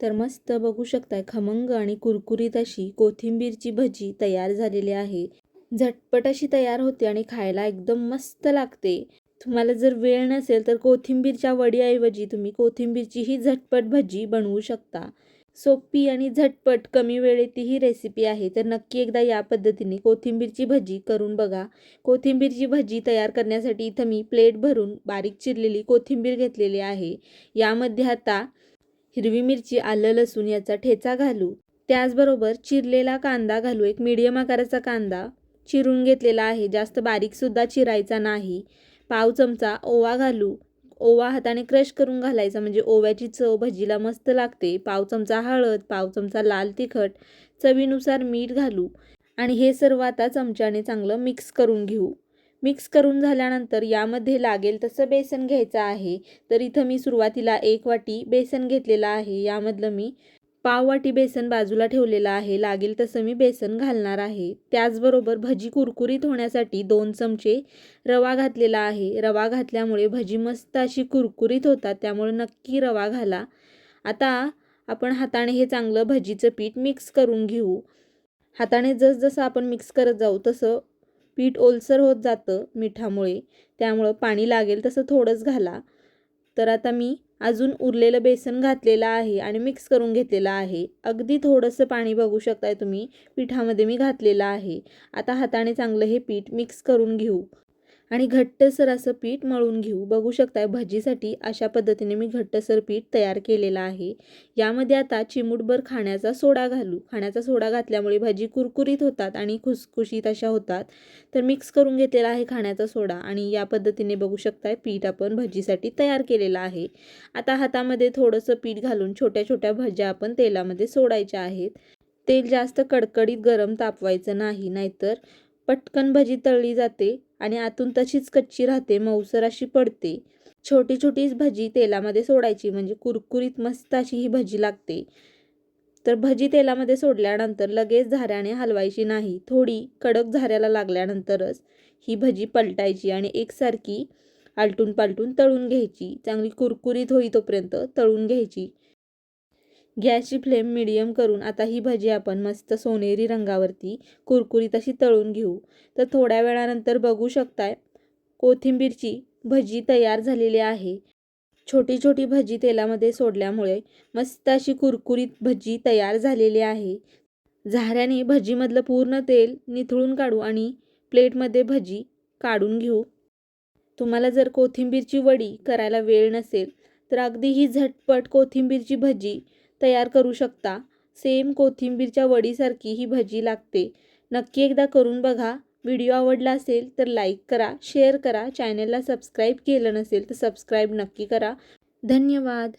तर मस्त बघू शकताय खमंग आणि कुरकुरीत अशी कोथिंबीरची भजी तयार झालेली आहे. झटपट अशी तयार होते आणि खायला एकदम मस्त लागते. तुम्हाला जर वेळ नसेल तर कोथिंबीरच्या वडीऐवजी तुम्ही कोथिंबीरची ही झटपट भजी बनवू शकता. सोपी आणि झटपट कमी वेळेत ही रेसिपी आहे तर नक्की एकदा या पद्धतीने कोथिंबीरची भजी करून बघा. कोथिंबीरची भजी तयार करण्यासाठी इथं मी प्लेट भरून बारीक चिरलेली कोथिंबीर घेतलेली आहे. यामध्ये आता हिरवी मिरची आलं लसूण याचा ठेचा घालू. त्याचबरोबर चिरलेला कांदा घालू. एक मीडियम आकाराचा कांदा चिरून घेतलेला आहे. जास्त बारीकसुद्धा चिरायचा नाही. पाव चमचा ओवा घालू. ओवा हाताने क्रश करून घालायचा. म्हणजे ओव्याची चव भजीला मस्त लागते. पाव चमचा हळद पाव चमचा लाल तिखट चवीनुसार मीठ घालू. आणि हे सर्व आता चमच्याने चांगलं मिक्स करून घेऊ. मिक्स करून झाल्यानंतर यामध्ये लागेल तसं बेसन घ्यायचं आहे. तर इथं मी सुरुवातीला एक वाटी बेसन घेतलेलं आहे. यामधलं मी पाव वाटी बेसन बाजूला ठेवलेलं आहे. लागेल तसं मी बेसन घालणार आहे. त्याचबरोबर भजी कुरकुरीत होण्यासाठी दोन चमचे रवा घातलेला आहे. रवा घातल्यामुळे भजी मस्त अशी कुरकुरीत होतात त्यामुळे नक्की रवा घाला. आता आपण हाताने हे चांगलं भजीचं पीठ मिक्स करून घेऊ. हाताने जसजसं आपण मिक्स करत जाऊ तसं पीठ ओलसर होत जातं मिठामुळे. त्यामुळं पाणी लागेल तसं थोडंच घाला. तर आता मी अजून उरलेलं बेसन घातलेलं आहे आणि मिक्स करून घेतलेलं आहे. अगदी थोडंसं पाणी बघू शकताय तुम्ही. पिठामध्ये मी घातलेलं आहे. आता हाताने चांगलं हे पीठ मिक्स करून घेऊ. आणि घट्टसर असं पीठ मळून घेऊ. बघू शकताय भजीसाठी अशा पद्धतीने मी घट्टसर पीठ तयार केलेलं आहे. यामध्ये आता चिमूटभर खाण्याचा सोडा घालू. खाण्याचा सोडा घातल्यामुळे भजी कुरकुरीत होतात आणि खुसखुशीत अशा होतात. तर मिक्स करून घेतलेला आहे खाण्याचा सोडा आणि या पद्धतीने बघू शकताय पीठ आपण भजीसाठी तयार केलेलं आहे. आता हातामध्ये थोडंसं पीठ घालून छोट्या छोट्या भज्या आपण तेलामध्ये सोडायच्या आहेत. तेल जास्त कडकडीत गरम तापवायचं नाही नाहीतर पटकन भजी तळली जाते. आणि आतून तशीच कच्ची राहते मऊसर अशी पडते. छोटी छोटी भजी तेलामध्ये सोडायची म्हणजे कुरकुरीत मस्त अशी ही भजी लागते. तर भजी तेलामध्ये सोडल्यानंतर लगेच झाऱ्याने हलवायची नाही थोडी कडक झाऱ्याला लागल्यानंतरच ही भजी पलटायची आणि एकसारखी आलटून पालटून तळून घ्यायची. चांगली कुरकुरीत होई तोपर्यंत तळून घ्यायची. गॅसची फ्लेम मिडियम करून आता ही भजी आपण मस्त सोनेरी रंगावरती कुरकुरीत अशी तळून घेऊ. तर थोड्या वेळानंतर बघू शकताय कोथिंबीरची भजी तयार झालेली आहे. छोटी छोटी भजी तेलामध्ये सोडल्यामुळे मस्त अशी कुरकुरीत भजी तयार झालेली आहे. झाऱ्याने भजीमधलं पूर्ण तेल निथळून काढू आणि प्लेटमध्ये भजी काढून घेऊ. तुम्हाला जर कोथिंबीरची वडी करायला वेळ नसेल तर अगदी ही झटपट कोथिंबीरची भजी तयार करू शकता. सेम कोथिंबीरच्या वडीसारखी ही भजी लागते. नक्की एकदा करून बघा. व्हिडिओ आवडला असेल तर लाईक करा शेअर करा. चॅनलला सबस्क्राईब केलं नसेल तर सबस्क्राईब नक्की करा. धन्यवाद.